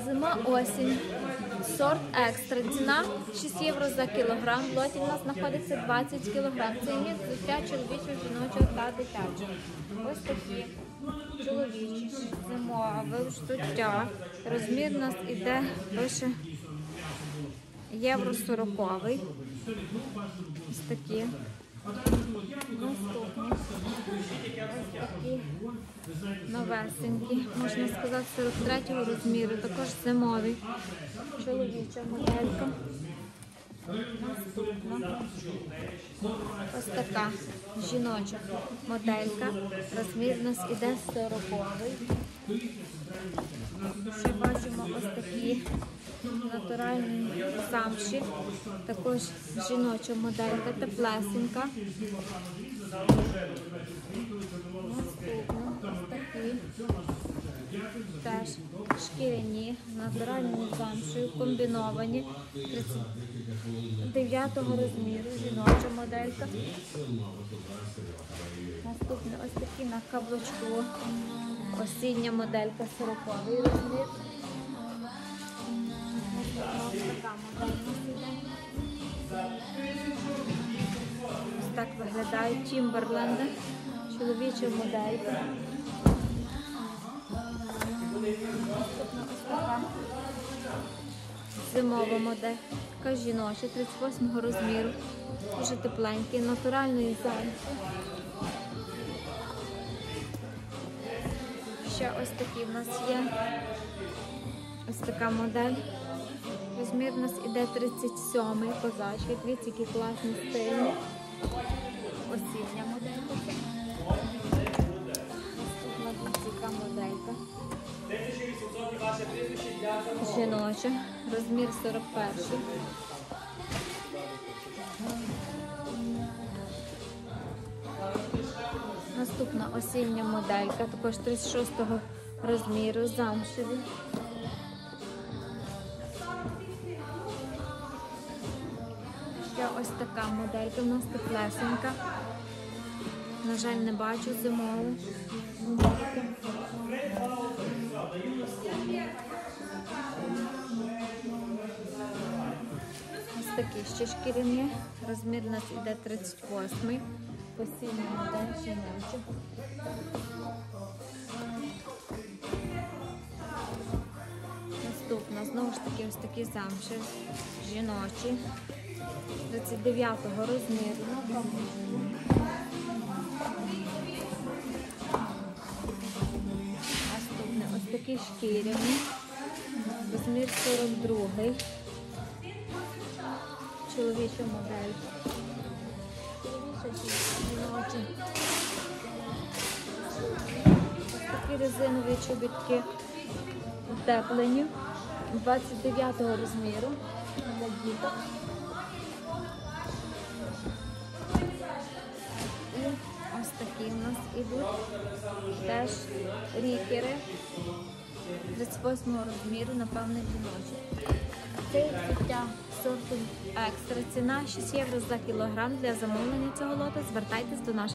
Зима осінь. Сорт екстра. Ціна 6 євро за кілограм. В лоті в нас знаходиться 20 кілограм. Це є взуття чоловічого, жіночого та дитячого. Ось такі чоловічі, зимове взуття. Розмір у нас іде пише євро 40. Ось такі. Новесенькі, можна сказати, 43-го розміру, також зимові. Чоловіча моделька. Наступна. Ось така жіноча моделька. Розмір у нас іде 40-й. Ще бачимо ось такі натуральні замші. Також жіноча моделька, теплесенька. Наступно ось такі. Теж шкіряні, натуральні замшею, комбіновані. 39 розміру, жіноча моделька. Наступне ось такі на каблучку. Осіння моделька 40 розмір. Ось так виглядають Тімберленди. Чоловіча моделька. Зимова моделька жіноча 38 розміру. Дуже тепленький, натуральної замки. Ще ось такі в нас є. Ось така модель. Розмір у нас іде 37-й козачки. Дивіться, які класні стильні. Осіння моделька. Наступна яка моделька. Жіноча. Розмір 41. Наступна осіння моделька, також 36-го розміру, замшеві. Ще ось така моделька, у нас теплесенька. На жаль, не бачу зимову. Ось такі ще шкіряні. Розмір у нас іде 38-й. Посільний модель жіноча. Наступна, знову ж таки, ось такі замші жіночі. 39-го розміру. на. Наступне ось такі шкіряні. Розмір 42-й. Чоловіча модель. Жіноча. Такі резинові чобітки утеплені 29 розміру для діток. І ось такі у нас ідуть теж рікери 38 розміру, напевне, жіночі. Це взуття сорту екстра. Ціна 6 євро за кілограм. Для замовлення цього лота звертайтесь до нашого.